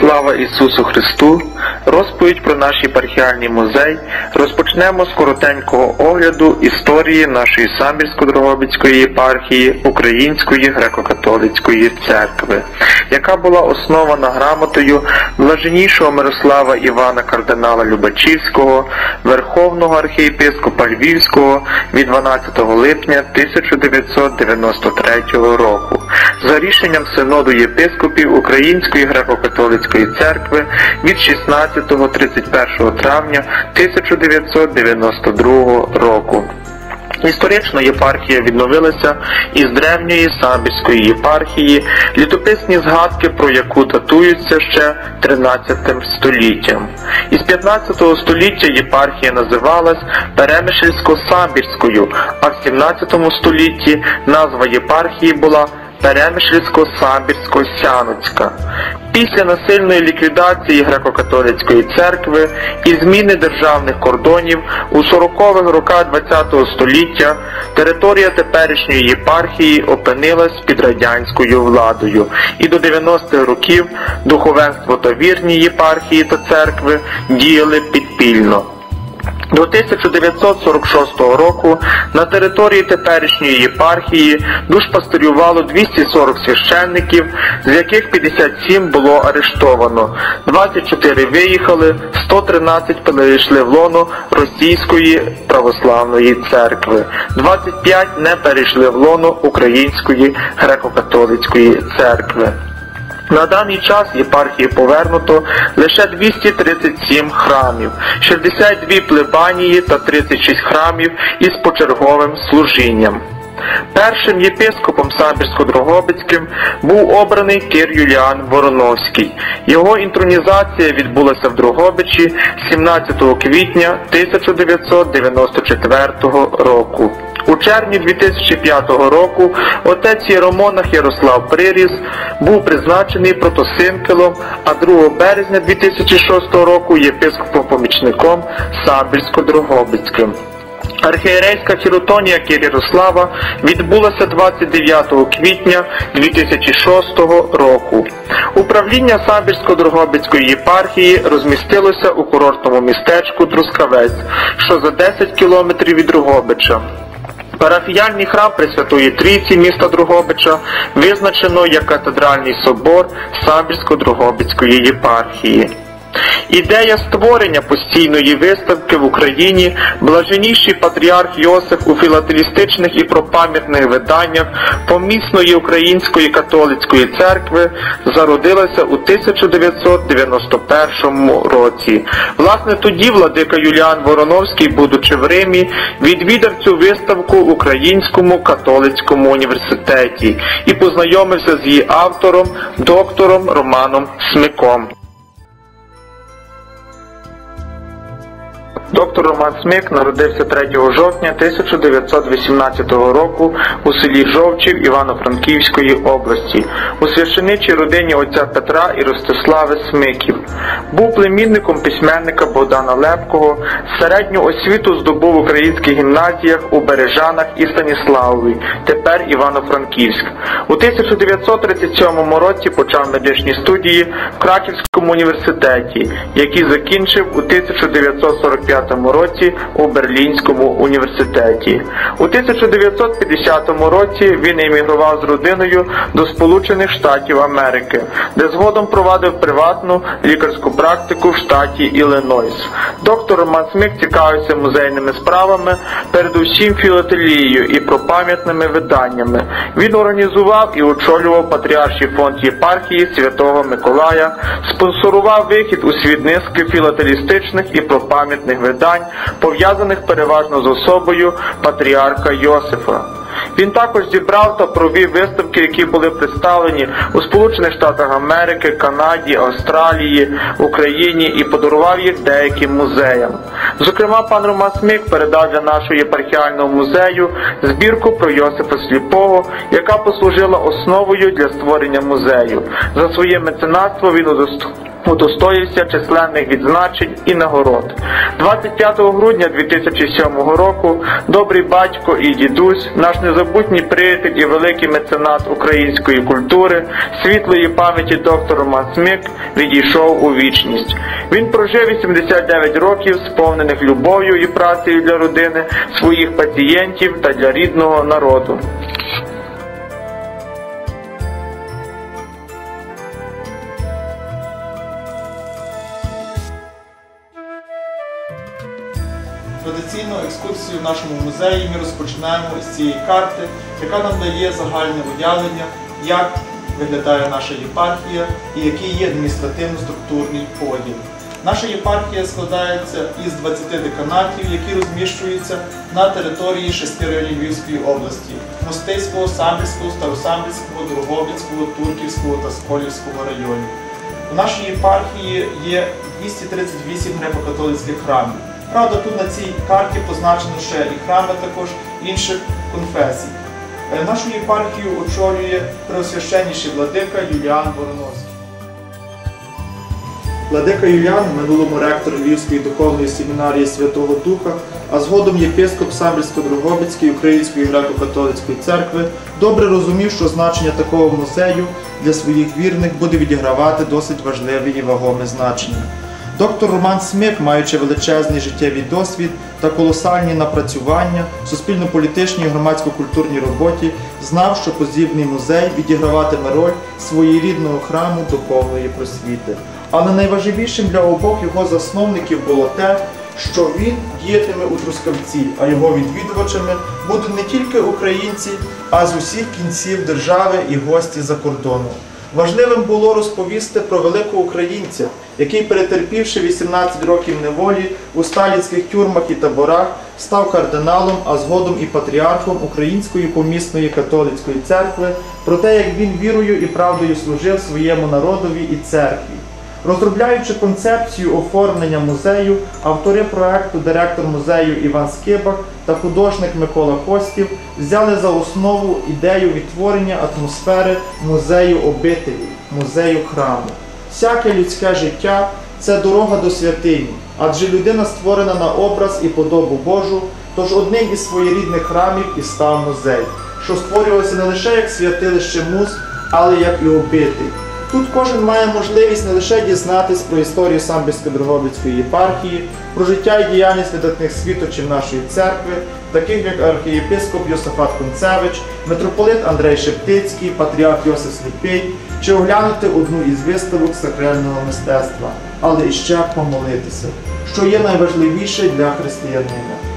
Слава Ісусу Христу! Розповідь про наш єпархіальний музей. Розпочнемо з коротенького огляду історії нашої Самбірсько-Дрогобицької єпархії Української греко-католицької церкви, яка була основана грамотою блаженнішого Мирослава Івана кардинала Любачівського, Верховного архієпископа Львівського від 12 липня 1993 року. За рішенням Синоду єпископів Української греко-католицької церкви від 16-31 травня 1992 року. Історично єпархія відновилася із древньої Самбірської єпархії, літописні згадки про яку датуються ще 13 століттям. Із 15 століття єпархія називалась Перемишльсько-Самбірською, а в 17 столітті назва єпархії була Перемишльсько-Самбірсько-Сянуцька. Після насильної ліквідації греко-католицької церкви і зміни державних кордонів у 40-х роках ХХ століття територія теперішньої єпархії опинилась під радянською владою, і до 90-х років духовенство та вірні єпархії та церкви діяли підпільно. До 1946 року на території теперішньої єпархії душпастерювало 240 священників, з яких 57 було арештовано, 24 виїхали, 113 перейшли в лоно Російської православної церкви, 25 не перейшли в лоно Української греко-католицької церкви. На даний час єпархії повернуто лише 237 храмів, 62 плебанії та 36 храмів із почерговим служінням. Першим єпископом Самбірсько-Дрогобицьким був обраний Кир Юліан Вороновський. Його інтронізація відбулася в Дрогобичі 17 квітня 1994 року. У червні 2005 року отець Єромонах Ярослав Приріс був призначений протосинкелом, а 2 березня 2006 року єпископом-помічником Самбірсько-Дрогобицьким. Архієрейська хіротонія Кір-Ярослава відбулася 29 квітня 2006 року. Управління Самбірсько-Дрогобицької єпархії розмістилося у курортному містечку Трускавець, що за 10 кілометрів від Дрогобича. Парафіяльний храм Пресвятої Трійці міста Другобича визначено як катедральний собор Самбірсько-Другобицької єпархії. Ідея створення постійної виставки в Україні блаженніший патріарх Йосиф у філателістичних і пропам'ятних виданнях помісної Української католицької церкви зародилася у 1991 році. Власне тоді владика Юліан Вороновський, будучи в Римі, відвідав цю виставку в Українському католицькому університеті і познайомився з її автором, доктором Романом Смиком. Доктор Роман Смик народився 3 жовтня 1918 року у селі Жовчів Івано-Франківської області у священичій родині отця Петра і Ростислави Смиків. Був племінником письменника Богдана Лепкого, середню освіту здобув в українських гімназіях у Бережанах і Станіславові, тепер Івано-Франківськ. У 1937 році почав медичні студії в Краківському університеті, які закінчив у 1945 році у Берлінському університеті. У 1950 році він емігрував з родиною до Сполучених Штатів Америки, де згодом провадив приватну лікарську практику в штаті Іллинойс. Доктор Роман Смик цікавився музейними справами, передусім філателією і пропам'ятними виданнями. Він організував і очолював Патріарший фонд єпархії Святого Миколая, спонсорував вихід у світ низки філателістичних і пропам'ятних видань, пов'язаних переважно з особою патріарха Йосифа. Він також зібрав та провів виставки, які були представлені у Сполучених Штатах Америки, Канаді, Австралії, Україні і подарував їх деяким музеям. Зокрема, пан Роман Смик передав для нашого єпархіального музею збірку про Йосифа Сліпого, яка послужила основою для створення музею. За своє меценатство він удостоїв удостоївся численних відзначень і нагород. 25 грудня 2007 року добрий батько і дідусь, наш незабутній приятель і великий меценат української культури, світлої пам'яті доктор Роман відійшов у вічність. Він прожив 89 років, сповнених любов'ю і працею для родини, своїх пацієнтів та для рідного народу. Традиційну екскурсію в нашому музеї ми розпочинаємо з цієї карти, яка нам дає загальне уявлення, як виглядає наша єпархія і який є адміністративно-структурний поділ. Наша єпархія складається із 20 деканатів, які розміщуються на території шести Львівської області Мостиського, Самбірського, Старосамбірського, Дрогобицького, Турківського та Сколівського районів. У нашій єпархії є 238 греко-католицьких храмів. Правда, тут на цій карті позначено ще і храми також інших конфесій. Е, Нашу єпархію очолює преосвященніший владика Юліан Вороновський. Владика Юліан, минулому ректор Львівської духовної семінарії Святого Духа, а згодом єпископ Самбірсько-Дрогобицької Української греко-католицької церкви, добре розумів, що значення такого музею для своїх вірних буде відігравати досить важливе і вагоме значення. Доктор Роман Смик, маючи величезний життєвий досвід та колосальні напрацювання в суспільно-політичній і громадсько-культурній роботі, знав, що подібний музей відіграватиме роль своєрідного храму духовної просвіти. Але найважливішим для обох його засновників було те, що він діятиме у Трускавці, а його відвідувачами будуть не тільки українці, а з усіх кінців держави і гості за кордону. Важливим було розповісти про великого українця, який, перетерпівши 18 років неволі у сталінських тюрмах і таборах, став кардиналом, а згодом і патріархом Української помісної католицької церкви, про те, як він вірою і правдою служив своєму народові і церкві. Розробляючи концепцію оформлення музею, автори проекту, директор музею Іван Скибак та художник Микола Костів взяли за основу ідею відтворення атмосфери музею обителі, музею храму. Всяке людське життя це дорога до святині, адже людина створена на образ і подобу Божу, тож одним із своєрідних храмів і став музей, що створювався не лише як святилище муз, але як і обитель. Тут кожен має можливість не лише дізнатись про історію Самбірсько-Дрогобицької єпархії, про життя і діяльність видатних світочів нашої церкви, таких як архієпископ Йосифат Концевич, митрополит Андрей Шептицький, патріарх Йосиф Сліпий, чи оглянути одну із виставок сакрального мистецтва, але іще помолитися, що є найважливіше для християнина.